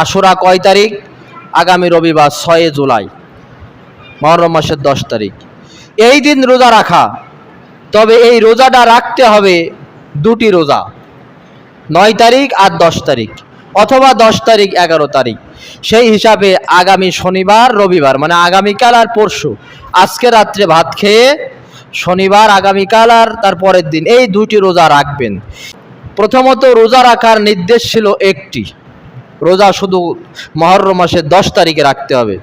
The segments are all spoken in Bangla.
আশুরা কয় তারিখ? আগামী রবিবার ছয় জুলাই, মহরম মাসের দশ তারিখ। এই দিন রোজা রাখা, তবে এই রোজাটা রাখতে হবে দুটি রোজা, নয় তারিখ আর দশ তারিখ, অথবা দশ তারিখ, এগারো তারিখ। সেই হিসাবে আগামী শনিবার, রবিবার মানে আগামীকাল আর পরশু, আজকে রাত্রে ভাত খেয়ে শনিবার, আগামীকাল আর তার পরের দিন এই দুটি রোজা রাখবেন। প্রথমত রোজা রাখার নির্দেশ ছিল একটি রোজা শুধু মহরম মাসের দশ তারিখে রাখতে হবে।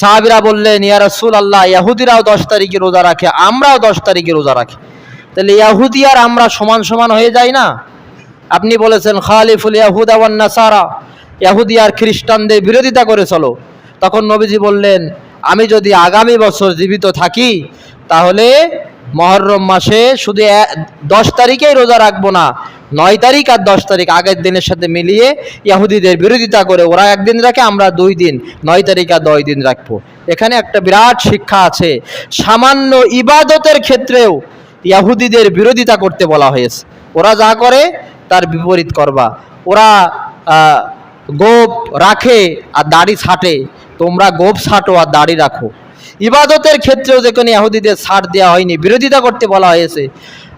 সাহাবিরা বললেন, ইয়া রসুল আল্লাহ ইয়াহুদিরাও দশ তারিখে রোজা রাখে, আমরাও দশ তারিখে রোজা রাখি। তাহলে ইয়াহুদি আর আমরা সমান সমান হয়ে যাই না? আপনি বলেছেন, খালিফুল ইয়াহুদা ওয়ান নাসারা। ইয়াহুদি আর খ্রিস্টানদের বিরোধিতা করে চলো। তখন নবীজি বললেন, আমি যদি আগামী বছর জীবিত থাকি, তাহলে মহরম মাসে শুধু দশ তারিখেই রোজা রাখব না নয় তারিখ আর দশ তারিখ আগের দিনের সাথে মিলিয়ে ইয়াহুদিদের বিরোধিতা করে ওরা একদিন রাখে, আমরা দুই দিন। নয় তারিখ আর দশ দিন রাখব। এখানে একটা বিরাট শিক্ষা আছে। সামান্য ইবাদতের ক্ষেত্রেও ইয়াহুদিদের বিরোধিতা করতে বলা হয়েছে। ওরা যা করে, তার বিপরীত করবা। ওরা গোপ রাখে আর দাড়ি ছাটে। তোমরা গোপ ছাটো আর দাড়ি রাখো। ইবাদতের ক্ষেত্রেও যেখানে ইয়াহুদিদের ছাড় দেওয়া হয়নি। বিরোধিতা করতে বলা হয়েছে।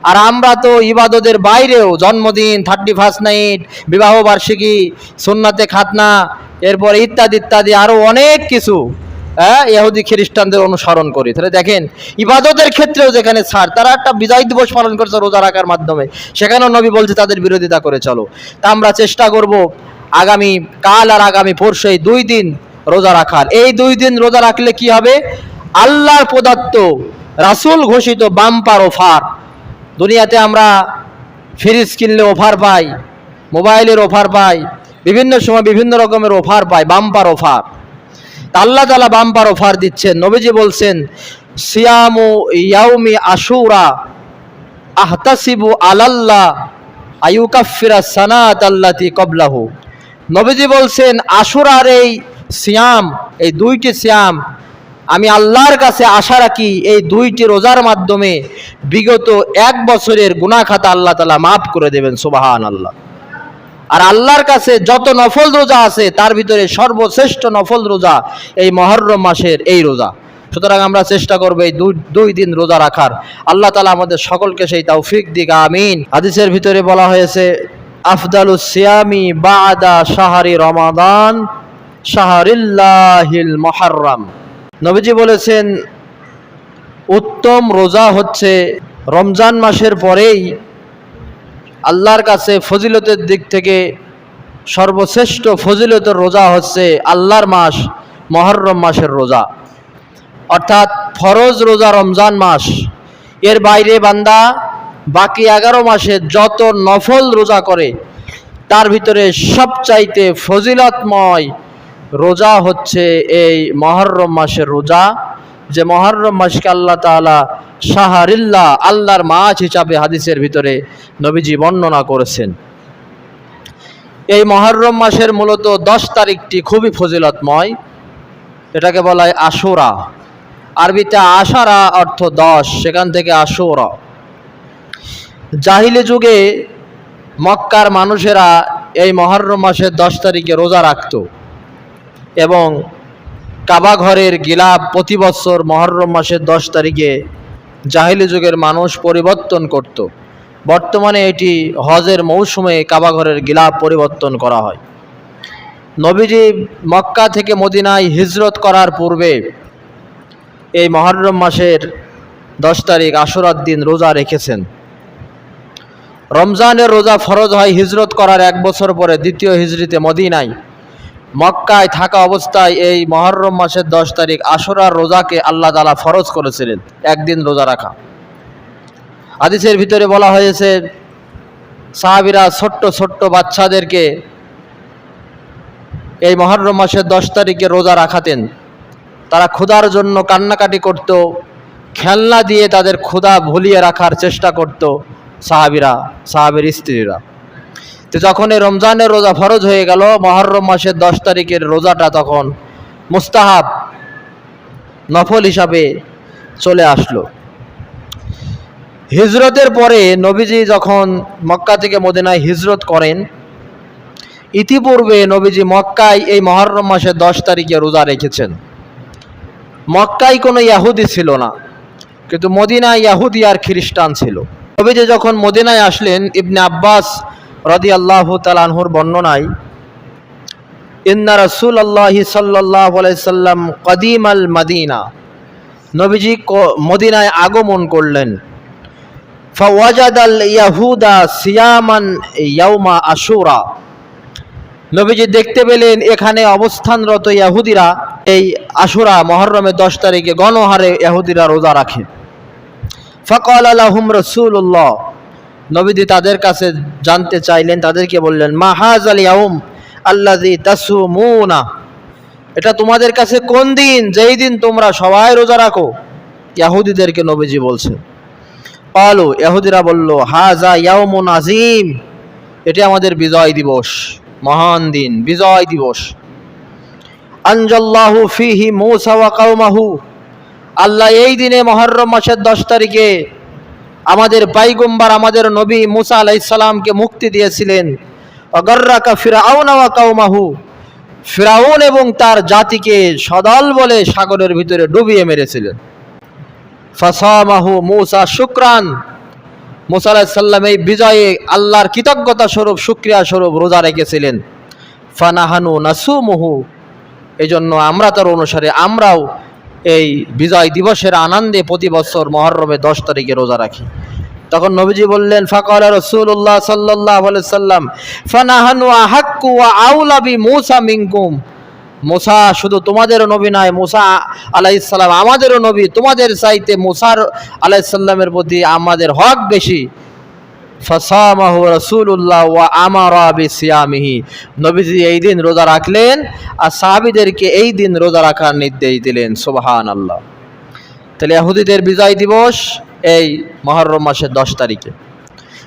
আর আমরা তো ইবাদতের বাইরেও জন্মদিন থার্টি ফার্স্ট নাইট বিবাহ বার্ষিকী, সুন্নাতে খাতনা, এরপরে ইত্যাদি ইত্যাদি আরও অনেক কিছু হ্যাঁ ইহুদি খ্রিস্টানদের অনুসরণ করি। তাহলে দেখেন, ইবাদতের ক্ষেত্রেও যেখানে ছাড়, তারা একটা বিজয় দিবস পালন করছে রোজা রাখার মাধ্যমে। সেখানেও নবী বলছে, তাদের বিরোধিতা করে চলো। তা আমরা চেষ্টা করব আগামী কাল আর আগামী পরশু এই দুই দিন রোজা রাখার। এই দুই দিন রোজা রাখলে কি হবে? আল্লাহর প্রদত্ত রাসূল ঘোষিত বাম্পার অফার দুনিয়াতে আমরা ফ্রিজ কিনলে অফার পাই, মোবাইলের অফার পাই, বিভিন্ন সময় বিভিন্ন রকমের অফার পাই বাম্পার অফার আল্লাহ তালা বাম্পার অফার দিচ্ছেন। নবীজি বলছেন, সিয়ামু ইয়াউমি আশুরা আহতাসিবু আলাল্লাহ আয়ুকাফিরা সানাত আল্লাতি কবলাহু। নবীজি বলছেন, আশুরার এই সিয়াম, এই দুইটি সিয়াম আমি আল্লাহর কাছে আশা রাখি এই দুইটি রোজার মাধ্যমে বিগত এক বছরের গুনাখাতা আল্লাহ তালা মাফ করে দেবেন সুবাহান আল্লাহ আর আল্লাহর কাছে যত নফল রোজা আছে, তার ভিতরে সর্বশ্রেষ্ঠ নফল রোজা এই মহরম মাসের এই রোজা। সুতরাং আমরা চেষ্টা করব এই দুই দিন রোজা রাখার। আল্লাহ তালা আমাদের সকলকে সেই তৌফিক দিক, আমিন। হাদিসের ভিতরে বলা হয়েছে, আফদালু সিয়ামি বাদা শাহরি রমাদান, শাহরিল্লাহিল মহারম। নবীজি বলেছেন, উত্তম রোজা হচ্ছে রমজান মাসের পরেই আল্লাহর কাছে ফজিলতের দিক থেকে সর্বশ্রেষ্ঠ ফজিলতের রোজা হচ্ছে আল্লাহর মাস, মহরম মাসের রোজা। অর্থাৎ ফরজ রোজা রমজান মাস। এর বাইরে বান্দা বাকি এগারো মাসে যত নফল রোজা করে, তার ভিতরে সবচাইতে ফজিলতময় রোজা হচ্ছে এই মহরম মাসের রোজা। যে মহরম মাসকে আল্লাহ তাআলা শাহরিল্লাহ আল্লাহর মাছ হিসাবে হাদিসের ভিতরে নবীজি বর্ণনা করেছেন। এই মহরম মাসের মূলত দশ তারিখটি খুবই ফজিলতময়। এটাকে বলা হয় আশুরা। আরবিতে আশারা অর্থ দশ, সেখান থেকে আশুরা। জাহিলি যুগে মক্কার মানুষেরা এই মহরম মাসের দশ তারিখে রোজা রাখত। এবং কাবা ঘরের গিলাপ প্রতি বছর মহরম মাসের দশ তারিখে জাহিলি যুগের মানুষ পরিবর্তন করত। বর্তমানে এটি হজের মৌসুমে কাবা ঘরের গিলাপ পরিবর্তন করা হয়। নবীজি মক্কা থেকে মদিনায় হিজরত করার পূর্বে এই মহরম মাসের দশ তারিখ আশুরার দিন রোজা রেখেছেন। রমজানের রোজা ফরজ হয় হিজরত করার এক বছর পরে দ্বিতীয় হিজরিতে মদিনায়। মক্কায় থাকা অবস্থায় এই মহরম মাসের দশ তারিখ আশুরার রোজাকে আল্লাহ তালা ফরজ করেছিলেন, একদিন রোজা রাখা। আদিসের ভিতরে বলা হয়েছে, সাহাবিরা ছোট্ট ছোট্ট বাচ্চাদেরকে এই মহরম মাসের দশ তারিখে রোজা রাখাতেন। তারা ক্ষুধার জন্য কান্নাকাটি করত, খেলনা দিয়ে তাদের ক্ষুধা ভুলিয়ে রাখার চেষ্টা করত সাহাবিরা, সাহাবের স্ত্রীরা। তো যখন এই রমজানের রোজা ফরজ হয়ে গেল, মহরম মাসের দশ তারিখের রোজাটা তখন মুস্তাহাব নফল হিসাবে চলে আসলো। হিজরতের পরে নবীজি যখন মক্কা থেকে মদিনায় হিজরত করেন, ইতিপূর্বে নবীজি মক্কায় এই মহরম মাসের দশ তারিখে রোজা রেখেছেন। মক্কায় কোনো ইয়াহুদি ছিল না, কিন্তু মদিনায় ইয়াহুদি আর খ্রিস্টান ছিল। নবীজি যখন মদিনায় আসলেন, ইবনে আব্বাস রদি আল্লাহ তালানহুর বর্ণনায়, ইন্না রসুল আল্লাহ সাল্লাহ সাল্লাম কদিম আল মদিনা। নবীজি মদিনায় আগমন করলেন। ফওয়াজাদ আল ইয়াহুদা সিয়ামান ইয়াউমা আশুরা। নবীজি দেখতে পেলেন এখানে অবস্থানরত ইয়াহুদিরা এই আশুরা মহরমের দশ তারিখে গণহারে ইয়াহুদিরা রোজা রাখে। ফকল আলহুম রসুল্লাহ নবীজি তাদের কাছে জানতে চাইলেন, তাদেরকে বললেন, মাহাজ আল ইয়াউম আল্লাজি তাসুমুনা। এটা তোমাদের কাছে কোন দিন? যেই দিন তোমরা সবাই রোজা রাখো, ইয়াহুদিদেরকে নবীজি বলছে পালো, ইয়াহুদিরা বলল, হাজা ইয়াউমুন আজিম এটি আমাদের বিজয় দিবস, মহান দিন, বিজয় দিবস। আনজাল্লাহু ফিহি মূসা ওয়া কাওমাহু। আল্লাহ এই দিনে মহররম মাসের দশ তারিখে আমাদের পাইগম্বার আমাদের নবী মুসা আলাইসালামকে মুক্তি দিয়েছিলেন। অগর্রাকা ফিরাউন ওয়া কাওমাহু। ফিরাউন এবং তার জাতিকে সদল বলে সাগরের ভিতরে ডুবিয়ে মেরেছিলেন। ফাসামাহু মুসা শুক্রান। মুসা আলাইসাল্লাম এই বিজয়ে আল্লাহর কৃতজ্ঞতা স্বরূপ, শুক্রিয়া স্বরূপ রোজা রেখেছিলেন। ফানাহানু নাসুমুহু। এই জন্য আমরা তার অনুসারে আমরাও এই বিজয় দিবসের আনন্দে প্রতি বছর মহরমে দশ তারিখে রোজা রাখি। তখন নবীজি বললেন, ফাকাল রসুল্লাহ সাল্লাহ সাল্লাম, ফানাহানু আহাক্কু আউলাবি মুসা মিনকুম। মুসা শুধু তোমাদেরও নবী নয়, মুসা আলাইসাল্লাম আমাদেরও নবী। তোমাদের চাইতে মুসার আলাইসাল্লামের প্রতি আমাদের হক বেশি। ফাসামাহু রাসূলুল্লাহ ওয়া আমারা বিসিয়ামিহি। নবীজি এই দিন রোজা রাখলেন আর সাহাবীদেরকে এই দিন রোজা রাখার নির্দেশ দিলেন। সুবহানাল্লাহ। তাহলে ইহুদিদের বিজয় দিবস এই মহররম মাসের দশ তারিখে।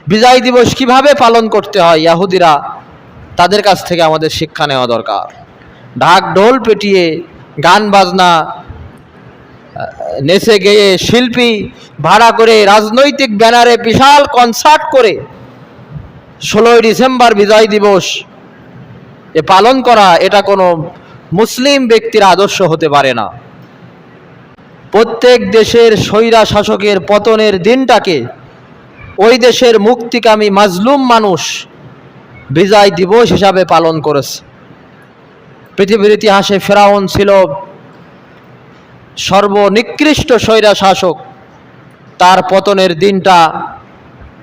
বিজয় দিবস কীভাবে পালন করতে হয়? ইহুদিরা তাদের কাছ থেকে আমাদের শিক্ষা নেওয়া দরকার। ঢাক ঢোল পেটিয়ে গান বাজনা নেচে গেয়ে শিল্পী ভাড়া করে রাজনৈতিক ব্যানারে বিশাল কনসার্ট করে ষোলোই ডিসেম্বর বিজয় দিবস। এ পালন করা, এটা কোনো মুসলিম ব্যক্তির আদর্শ হতে পারে না। প্রত্যেক দেশের স্বৈরা শাসকের পতনের দিনটাকে ওই দেশের মুক্তিকামী মাজলুম মানুষ বিজয় দিবস হিসাবে পালন করেছে। পৃথিবীর ইতিহাসে ফেরাউন ছিল সর্বনিকৃষ্ট স্বৈরা শাসক। তার পতনের দিনটা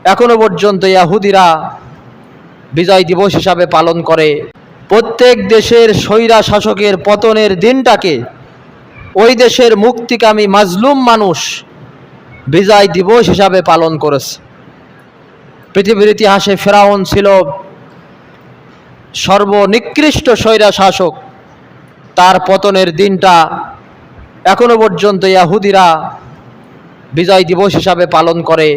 এখনও পর্যন্ত ইয়াহুদিরা বিজয় দিবস হিসাবে পালন করে। প্রত্যেক দেশের স্বৈরা শাসকের পতনের দিনটাকে ওই দেশের মুক্তিকামী মাজলুম মানুষ বিজয় দিবস হিসাবে পালন করেছে। পৃথিবীর ইতিহাসে ফেরাউন ছিল সর্বনিকৃষ্ট স্বৈরা শাসক। তার পতনের দিনটা এখনও পর্যন্ত ইয়াহুদিরা বিজয় দিবস হিসাবে পালন করে।